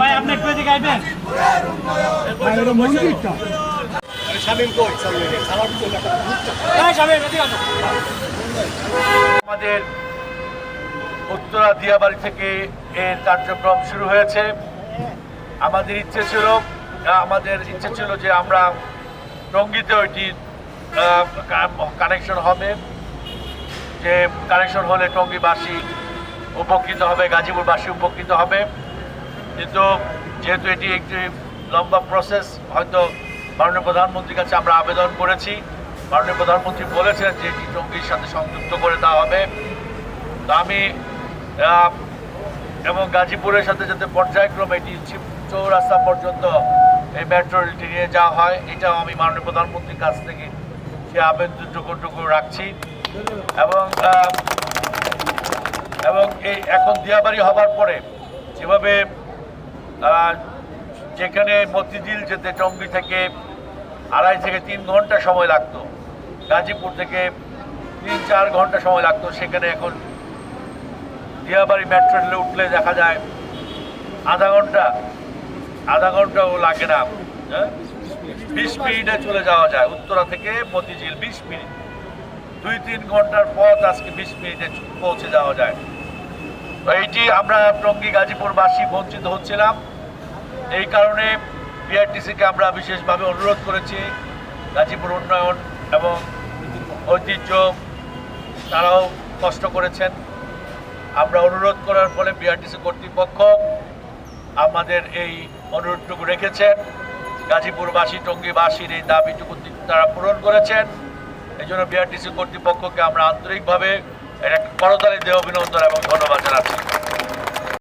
ভাই, আপনি একটু এদিকে আমাদের উত্তরা দিয়াবাড়ি থেকে এর কার্যক্রম শুরু হয়েছে। আমাদের ইচ্ছে ছিল আমাদের ইচ্ছে ছিল যে আমরা টঙ্গিতে ওইটি কানেকশন হবে। যে কানেকশন হলে টঙ্গিবাসী উপকৃত হবে, গাজীপুরবাসী উপকৃত হবে। কিন্তু যেহেতু এটি একটি লম্বা প্রসেস হয়তো মাননীয় প্রধানমন্ত্রীর কাছে আমরা আবেদন করেছি। মাননীয় প্রধানমন্ত্রী বলেছেন যে এটি টঙ্গীর সাথে সংযুক্ত করে দেওয়া হবে। তা আমি এবং গাজীপুরের সাথে যাতে পর্যায়ক্রমে এটি চৌরাস্তা পর্যন্ত এই মেট্রো রেলটি নিয়ে যাওয়া হয়, এটাও আমি মাননীয় প্রধানমন্ত্রীর কাছ থেকে সে আবেদনটুকু রাখছি। এবং এবং এই এখন দিয়াবাড়ি হবার পরে যেভাবে যেখানে মতিঝিল যেতে টঙ্গী থেকে আড়াই থেকে তিন ঘণ্টা সময় লাগতো, গাজীপুর থেকে তিন চার ঘণ্টা সময় লাগতো, সেখানে এখন দিয়াবাড়ি মেট্রো রেলে উঠলে দেখা যায় আধা ঘণ্টা আধা ঘন্টাও লাগে না। হ্যাঁ? বিশ মিনিটে চলে যাওয়া যায়। উত্তরা থেকে মতিঝিল বিশ মিনিট। দুই, তিন ঘণ্টার পথ আজকে বিশ মিনিটে পৌঁছে যাওয়া যায়। তো এইটি আমরা টঙ্গী, গাজীপুরবাসী বঞ্চিত হচ্ছিলাম। এই কারণে বিআরটিসিকে আমরা বিশেষভাবে অনুরোধ করেছি। গাজীপুর উন্নয়ন এবং ঐতিহ্য তারাও কষ্ট করেছেন। আমরা অনুরোধ করার ফলে বিআরটিসি কর্তৃপক্ষ আমাদের এই অনুরোধটুকু রেখেছেন। গাজীপুরবাসী, টঙ্গীবাসীর এই দাবিটুকু তারা পূরণ করেছেন। এই জন্য বিআরটিসি কর্তৃপক্ষকে আমরা আন্তরিকভাবে এটা করতালি দেহ অভিনন্দন এবং ধন্যবাদ জানাচ্ছি।